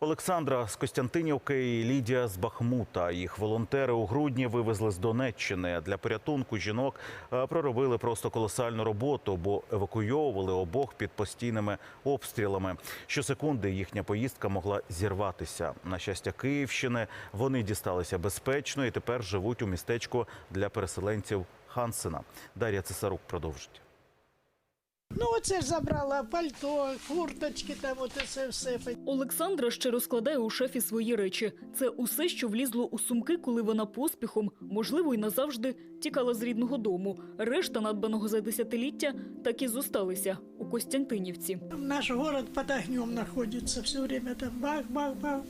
Олександра з Костянтинівки і Лідія з Бахмута. Їх волонтери у грудні вивезли з Донеччини. Для порятунку жінок е, проробили просто колосальну роботу, бо евакуйовували обох під постійними обстрілами. Щосекунди їхня поїздка могла зірватися. На щастя, Київщини вони дісталися безпечно і тепер живуть у містечку для переселенців Хансена. Дар'я Цесарук продовжить. Ну, оце ж забрала пальто, курточки, там оце це все. Олександра ще розкладає у шафі свої речі. Це усе, що влізло у сумки, коли вона поспіхом, можливо, й назавжди тікала з рідного дому. Решта надбаного за десятиліття так і зосталися у Костянтинівці. Наш город под огнем находится, все время там бах-бах-бах.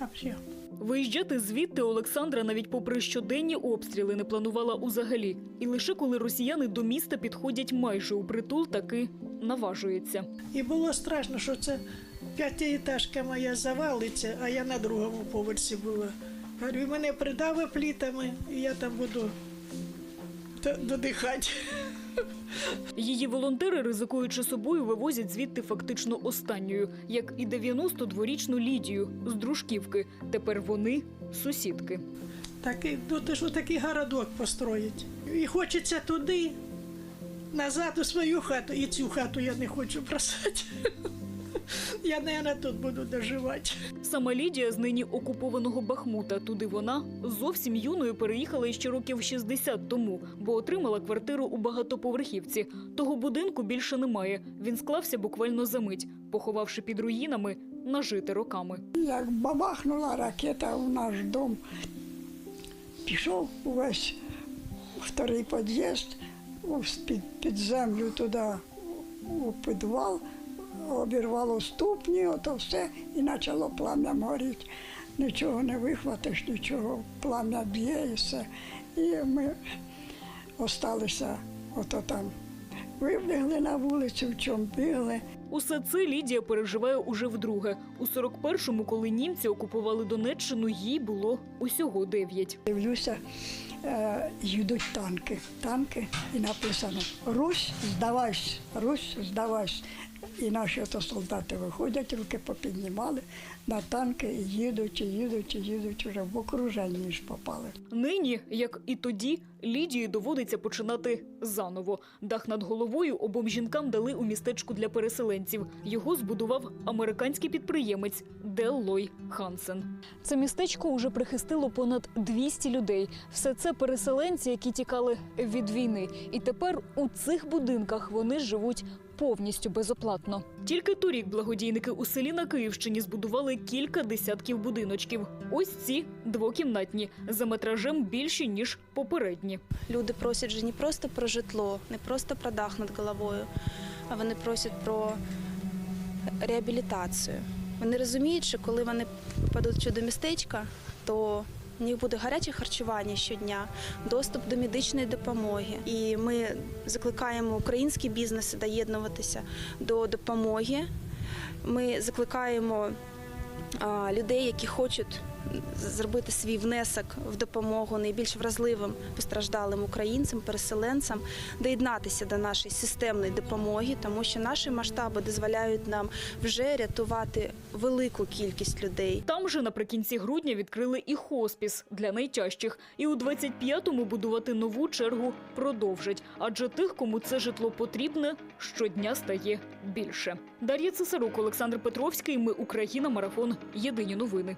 Вообще. Виїжджати звідти Олександра навіть попри щоденні обстріли не планувала узагалі. І лише коли росіяни до міста підходять майже у притул, таки наважується. І було страшно, що це п'ятиэтажка моя завалиться, а я на другому поверсі була. Говорю, мене придаве плітами, і я там буду додихати. Її волонтери, ризикуючи собою, вивозять звідти фактично останньою, як і 92-річну Лідію з Дружківки. Тепер вони сусідки. Такий, ну ти що такий городок построїть. І хочеться туди, назад у свою хату. І цю хату я не хочу бросати. Я, мабуть, тут буду доживати. Сама Лідія з нині окупованого Бахмута. Туди вона зовсім юною переїхала ще років 60 тому, бо отримала квартиру у багатоповерхівці. Того будинку більше немає. Він склався буквально за мить, поховавши під руїнами нажити роками. Як бабахнула ракета у наш дом, пішов увесь вторий під'їзд під, під землю туди, у підвал, обірвало ступні, ото все, і почало плам'я горіти. Нічого не вихватиш, нічого, плам'я б'є і все. І ми осталися ото там. Вибігли на вулицю, в чому бігли. Усе це Лідія переживає уже вдруге. У 41-му, коли німці окупували Донеччину, їй було усього дев'ять. Дивлюся, е, їдуть танки. Танки і написано Русь, здавайся, Русь, здавайся. І наші солдати виходять, руки попіднімали на танки і їдуть, і їдуть, і їдуть уже в окруженні ж попали. Нині, як і тоді, Лідії доводиться починати заново. Дах над головою обом жінкам дали у містечку для переселенців. Його збудував американський підприємець Деллой Хансен. Це містечко уже прихистило понад 200 людей. Все це переселенці, які тікали від війни. І тепер у цих будинках вони живуть повністю безоплатно. Тільки торік благодійники у селі на Київщині збудували кілька десятків будиночків. Ось ці двокімнатні за метражем більші ніж попередні. Люди просять вже не просто про житло, не просто про дах над головою, а вони просять про реабілітацію. Вони розуміють, що коли вони попадуть до містечка, то в них буде гаряче харчування щодня, доступ до медичної допомоги. І ми закликаємо українські бізнеси доєднуватися до допомоги. Ми закликаємо людей, які хочуть зробити свій внесок в допомогу найбільш вразливим постраждалим українцям, переселенцям, доєднатися до нашої системної допомоги, тому що наші масштаби дозволяють нам вже рятувати велику кількість людей. Там же наприкінці грудня відкрили і хоспіс для найтяжчих. І у 25-му будувати нову чергу продовжать. Адже тих, кому це житло потрібне, щодня стає більше. Дар'я Цесарук, Олександр Петровський. Ми Україна. Марафон. Єдині новини.